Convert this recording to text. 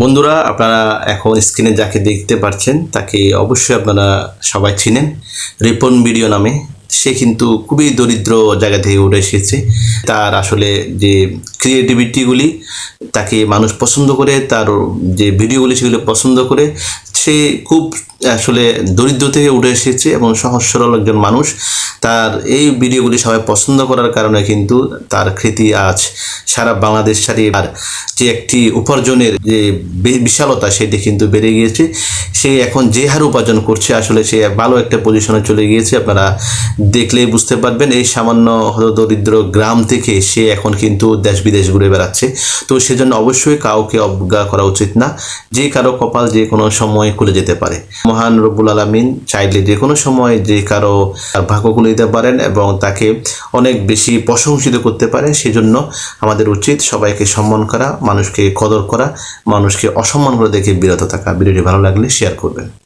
বন্ধুরা, আপনারা এখন স্ক্রিনে যাকে দেখতে পাচ্ছেন তাকে অবশ্যই আপনারা সবাই চিনেন। রিপন ভিডিও নামে। সে কিন্তু খুবই দরিদ্র জায়গা থেকে উঠে এসেছে। তার আসলে যে ক্রিয়েটিভিটিগুলি তাকে মানুষ পছন্দ করে, তার যে ভিডিওগুলি সেগুলো পছন্দ করে, সে খুব আসলে দরিদ্র থেকে উঠে এসেছে এবং সহজ সরল একজন মানুষ। তার এই ভিডিওগুলি সবাই পছন্দ করার কারণে কিন্তু তার কৃতি আজ সারা বাংলাদেশ সারি আর যে একটি উপার্জনের যে বিশালতা সেটি কিন্তু বেড়ে গিয়েছে। সে এখন যে হারে উপার্জন করছে, আসলে সে ভালো একটা পজিশনে চলে গিয়েছে। আপনারা দেখলেই বুঝতে পারবেন, এই সামান্য দরিদ্র গ্রাম থেকে সে এখন কিন্তু দেশ বিদেশ ঘুরে বেড়াচ্ছে। তো সেজন্য অবশ্যই কাউকে অবজ্ঞা করা উচিত না, যে কারও কপাল যে কোনো সময় খুলে যেতে পারে। মহান রব্বুল আলমিন চাইলে যে কোনো সময় যে কারও ভাগ্য খুলে দিতে পারেন এবং তাকে অনেক বেশি প্রশংসিত করতে পারে। সেজন্য আমাদের উচিত সবাইকে সম্মান করা, মানুষকে কদর করা, মানুষকে অসম্মান করে দেখে বিরত থাকা। ভিডিওটি ভালো লাগলে শেয়ার করবেন।